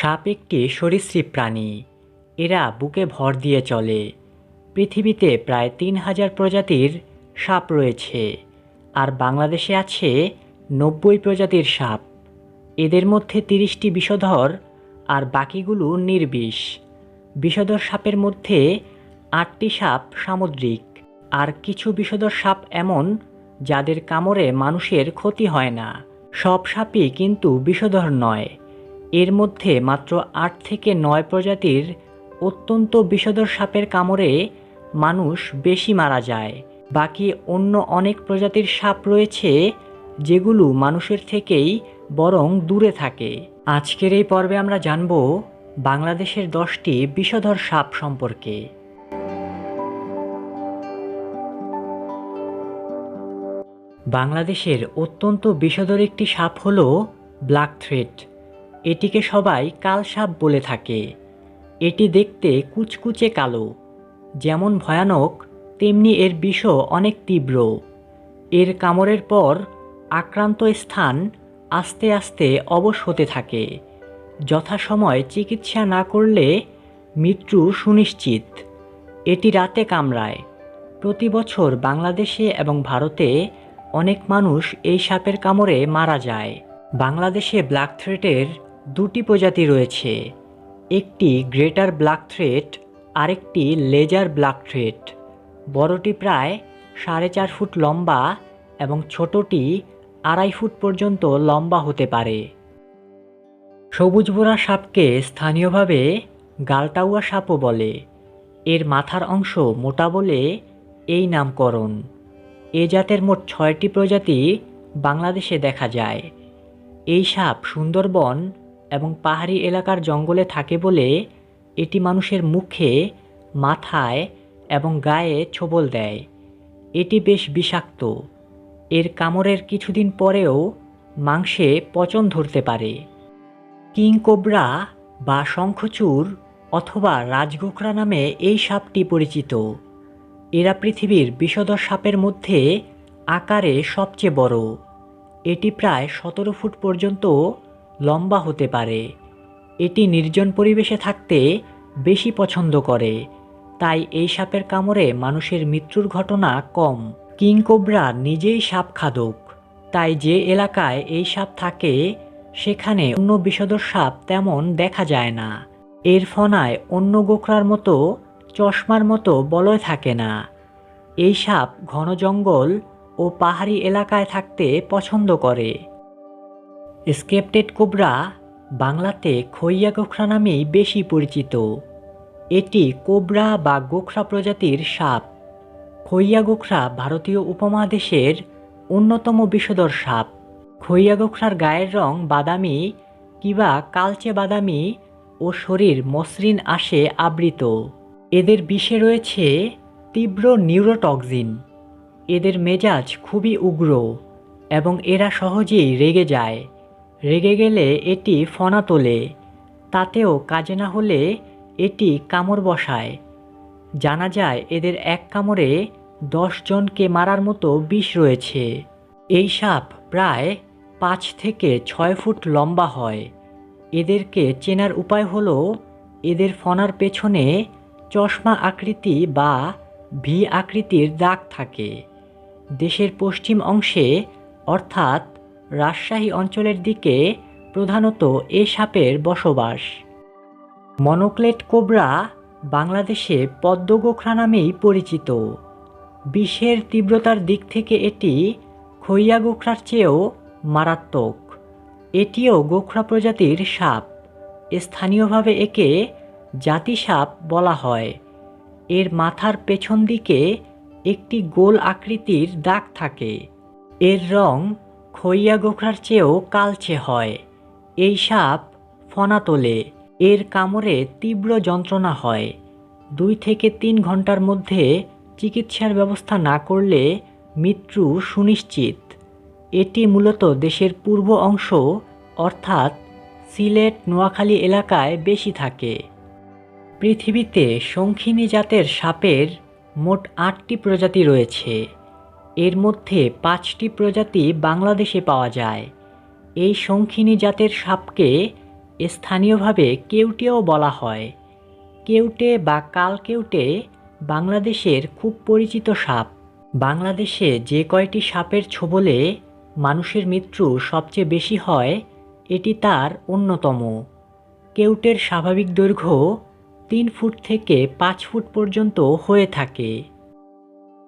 সাপ একটি সরীসৃপ প্রাণী। এরা বুকে ভর দিয়ে চলে। পৃথিবীতে প্রায় তিন হাজার প্রজাতির সাপ রয়েছে, আর বাংলাদেশে আছে নব্বই প্রজাতির সাপ। এদের মধ্যে তিরিশটি বিষধর আর বাকিগুলো নির্বিষ। বিষধর সাপের মধ্যে আটটি সাপ সামুদ্রিক, আর কিছু বিষধর সাপ এমন যাদের কামড়ে মানুষের ক্ষতি হয় না। সব সাপই কিন্তু বিষধর নয়। এর মধ্যে মাত্র আট থেকে নয় প্রজাতির অত্যন্ত বিষধর সাপের কামড়ে মানুষ বেশি মারা যায়। বাকি অন্য অনেক প্রজাতির সাপ রয়েছে, যেগুলো মানুষের থেকেই বরং দূরে থাকে। আজকের এই পর্বে আমরা জানব বাংলাদেশের দশটি বিষধর সাপ সম্পর্কে। বাংলাদেশের অত্যন্ত বিষধর একটি সাপ হল ব্ল্যাক থ্রেড এটিকে সবাই কাল সাপ বলে থাকে। এটি দেখতে কুচকুচে কালো। যেমন ভয়ানক, তেমনি এর বিষও অনেক তীব্র। এর কামড়ের পর আক্রান্ত স্থান আস্তে আস্তে অবশ হতে থাকে। যথাসময় চিকিৎসা না করলে মৃত্যু সুনিশ্চিত। এটি রাতে কামড়ায়। প্রতি বছর বাংলাদেশে এবং ভারতে অনেক মানুষ এই সাপের কামড়ে মারা যায়। বাংলাদেশে ব্ল্যাক থ্রেটের দুটি প্রজাতি রয়েছে। একটি গ্রেটার ব্ল্যাক থ্রেট, আরেকটি লেজার ব্ল্যাক থ্রেট। বড়টি প্রায় সাড়ে চার ফুট লম্বা এবং ছোটটি আড়াই ফুট পর্যন্ত লম্বা হতে পারে। সবুজ বোরা সাপকে স্থানীয়ভাবে গালটাউয়া সাপও বলে। এর মাথার অংশ মোটা বলে এই নামকরণ। এ জাতের মোট ছয়টি প্রজাতি বাংলাদেশে দেখা যায়। এই সাপ সুন্দরবন এবং পাহাড়ি এলাকার জঙ্গলে থাকে বলে এটি মানুষের মুখে, মাথায় এবং গায়ে ছোবল দেয়। এটি বেশ বিষাক্ত। এর কামড়ের কিছুদিন পরেও মাংসে পচন ধরতে পারে। কিং কোবরা বা শঙ্খচূড় অথবা রাজগোখরা নামে এই সাপটি পরিচিত। এরা পৃথিবীর বিষধর সাপের মধ্যে আকারে সবচেয়ে বড়। এটি প্রায় সতেরো ফুট পর্যন্ত লম্বা হতে পারে। এটি নির্জন পরিবেশে থাকতে বেশি পছন্দ করে। তাই এই সাপের কামড়ে মানুষের মৃত্যুর ঘটনা কম। কিং কোবরা নিজেই সাপ খাদক। তাই যে এলাকায় এই সাপ থাকে, সেখানে অন্য বিষধর সাপ তেমন দেখা যায় না। এর ফনায় অন্য গোখরার মতো, চশমার মতো বলয় থাকে না। এই সাপ ঘন জঙ্গল ও পাহাড়ি এলাকায় থাকতে পছন্দ করে। স্কেপটেড কোবরা বাংলাতে খইয়া গোখরা নামেই বেশি পরিচিত। এটি কোবরা বা গোখরা প্রজাতির সাপ। খইয়া গোখরা ভারতীয় উপমহাদেশের অন্যতম বিষধর সাপ। খইয়া গোখরার গায়ের রং বাদামি কিবা কালচে বাদামি ও শরীর মসৃণ আসে আবৃত। এদের বিষে রয়েছে তীব্র নিউরোটক্সিন। এদের মেজাজ খুবই উগ্র এবং এরা সহজেই রেগে যায়। রেগে গেলে এটি ফনা তোলে। তাতেও কাজে না হলে এটি কামড় বসায়। জানা যায় এদের এক কামড়ে জনকে মারার মতো বিষ রয়েছে। এই সাপ প্রায় পাঁচ থেকে ছয় ফুট লম্বা হয়। এদেরকে চেনার উপায় হলো এদের ফনার পেছনে চশমা আকৃতি বা ভি আকৃতির দাগ থাকে। দেশের পশ্চিম অংশে, অর্থাৎ রাজশাহী অঞ্চলের দিকে প্রধানত এ সাপের বসবাস। মনোক্লেট কোবরা বাংলাদেশে পদ্মগোখরা নামেই পরিচিত। বিষের তীব্রতার দিক থেকে এটি খইয়া গোখরার চেয়েও মারাত্মক। এটিও গোখরা প্রজাতির সাপ। স্থানীয়ভাবে একে জাতি সাপ বলা হয়। এর মাথার পেছন দিকে একটি গোল আকৃতির দাগ থাকে। এর রং খইয়া গোখরার চেয়েও কালচে হয়। এই সাপ ফনা তোলে। এর কামড়ে তীব্র যন্ত্রণা হয়। দুই থেকে তিন ঘণ্টার মধ্যে চিকিৎসার ব্যবস্থা না করলে মৃত্যু সুনিশ্চিত। এটি মূলত দেশের পূর্ব অংশ, অর্থাৎ সিলেট, নোয়াখালী এলাকায় বেশি থাকে। পৃথিবীতে শঙ্খিনী জাতের সাপের মোট আটটি প্রজাতি রয়েছে। এর মধ্যে পাঁচটি প্রজাতি বাংলাদেশে পাওয়া যায়। এই শঙ্খিনী জাতের সাপকে স্থানীয়ভাবে কেউটেও বলা হয়। কেউটে বা কাল কেউটে বাংলাদেশের খুব পরিচিত সাপ। বাংলাদেশে যে কয়টি সাপের ছোবলে মানুষের মৃত্যু সবচেয়ে বেশি হয়, এটি তার অন্যতম। কেউটের স্বাভাবিক দৈর্ঘ্য তিন ফুট থেকে পাঁচ ফুট পর্যন্ত হয়ে থাকে।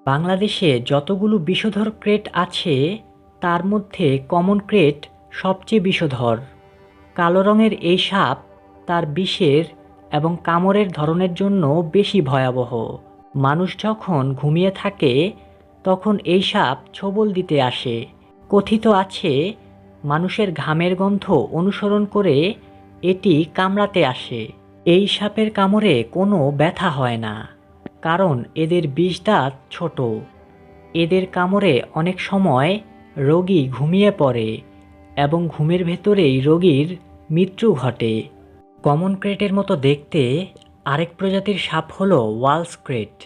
বাংলাদেশে যতগুলো বিষধর ক্রেট আছে, তার মধ্যে কমন ক্রেট সবচেয়ে বিষধর। কালো রঙের এই সাপ তার বিষের এবং কামড়ের ধরনের জন্য বেশি ভয়াবহ। মানুষ যখন ঘুমিয়ে থাকে, তখন এই সাপ ছোবল দিতে আসে। কথিত আছে, মানুষের ঘামের গন্ধ অনুসরণ করে এটি কামড়াতে আসে। এই সাপের কামড়ে কোনো ব্যথা হয় না। কারণ এদের বিষ দাঁত ছোট। এদের কামড়ে অনেক সময় রোগী ঘুমিয়ে পড়ে এবং ঘুমের ভেতরেই রোগীর মৃত্যু ঘটে। কমন ক্রেটের মতো দেখতে আরেক প্রজাতির সাপ হলো ওয়ালস ক্রেট।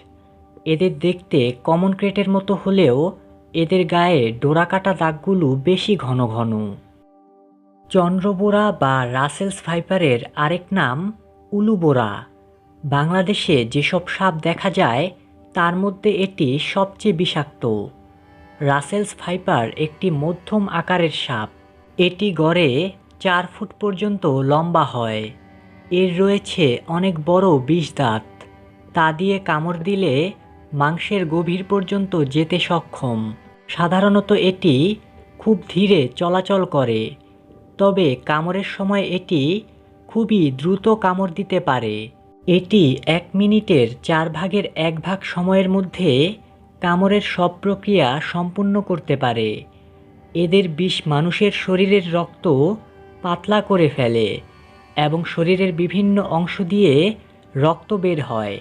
এদের দেখতে কমন ক্রেটের মতো হলেও এদের গায়ে ডোরাকাটা দাগগুলো বেশি ঘন ঘন। চন্দ্রবোরা বা রাসেলস ভাইপারের আরেক নাম উলুবোরা। বাংলাদেশে যেসব সাপ দেখা যায়, তার মধ্যে এটি সবচেয়ে বিষাক্ত। রাসেলস ভাইপার একটি মধ্যম আকারের সাপ। এটি গড়ে চার ফুট পর্যন্ত লম্বা হয়। এর রয়েছে অনেক বড় বিষ দাঁত। তা দিয়ে কামড় দিলে মাংসের গভীর পর্যন্ত যেতে সক্ষম। সাধারণত এটি খুব ধীরে চলাচল করে। তবে কামড়ের সময় এটি খুবই দ্রুত কামড় দিতে পারে। এটি এক মিনিটের চার ভাগের এক ভাগ সময়ের মধ্যে কামড়ের সব প্রক্রিয়া সম্পূর্ণ করতে পারে। এদের বিষ মানুষের শরীরের রক্ত পাতলা করে ফেলে এবং শরীরের বিভিন্ন অংশ দিয়ে রক্ত বের হয়।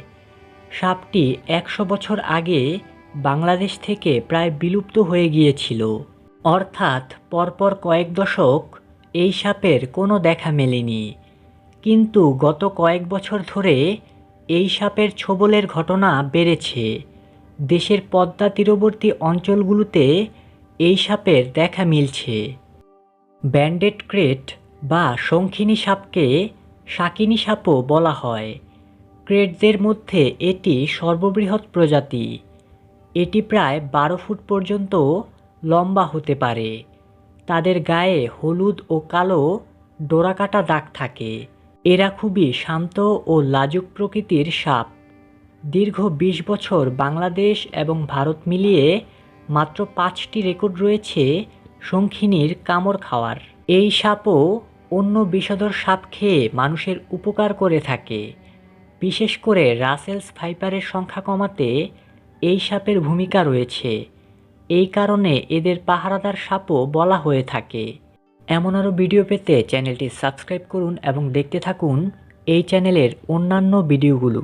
সাপটি একশো বছর আগে বাংলাদেশ থেকে প্রায় বিলুপ্ত হয়ে গিয়েছিল। অর্থাৎ পরপর কয়েক দশক এই সাপের কোনো দেখা মেলেনি। কিন্তু গত কয়েক বছর ধরে এই সাপের ছোবলের ঘটনা বেড়েছে। দেশের পদ্মা তীরবর্তী অঞ্চলগুলোতে এই সাপের দেখা মিলছে। ব্যান্ডেড ক্রেট বা শঙ্খিনী সাপকে শাকিনী সাপও বলা হয়। ক্রেটদের মধ্যে এটি সর্ববৃহৎ প্রজাতি। এটি প্রায় বারো ফুট পর্যন্ত লম্বা হতে পারে। তাদের গায়ে হলুদ ও কালো ডোরাকাটা দাগ থাকে। এরা খুবই শান্ত ও লাজুক প্রকৃতির সাপ। দীর্ঘ ২০ বছর বাংলাদেশ এবং ভারত মিলিয়ে মাত্র পাঁচটি রেকর্ড রয়েছে শঙ্খিনীর কামড় খাওয়ার। এই সাপও অন্য বিষধর সাপ খেয়ে মানুষের উপকার করে থাকে। বিশেষ করে রাসেলস ফাইপারের সংখ্যা কমাতে এই সাপের ভূমিকা রয়েছে। এই কারণে এদের পাহারাদার সাপও বলা হয়ে থাকে। এমন আরও ভিডিও পেতে চ্যানেলটি সাবস্ক্রাইব করুন এবং দেখতে থাকুন এই চ্যানেলের অন্যান্য ভিডিওগুলো।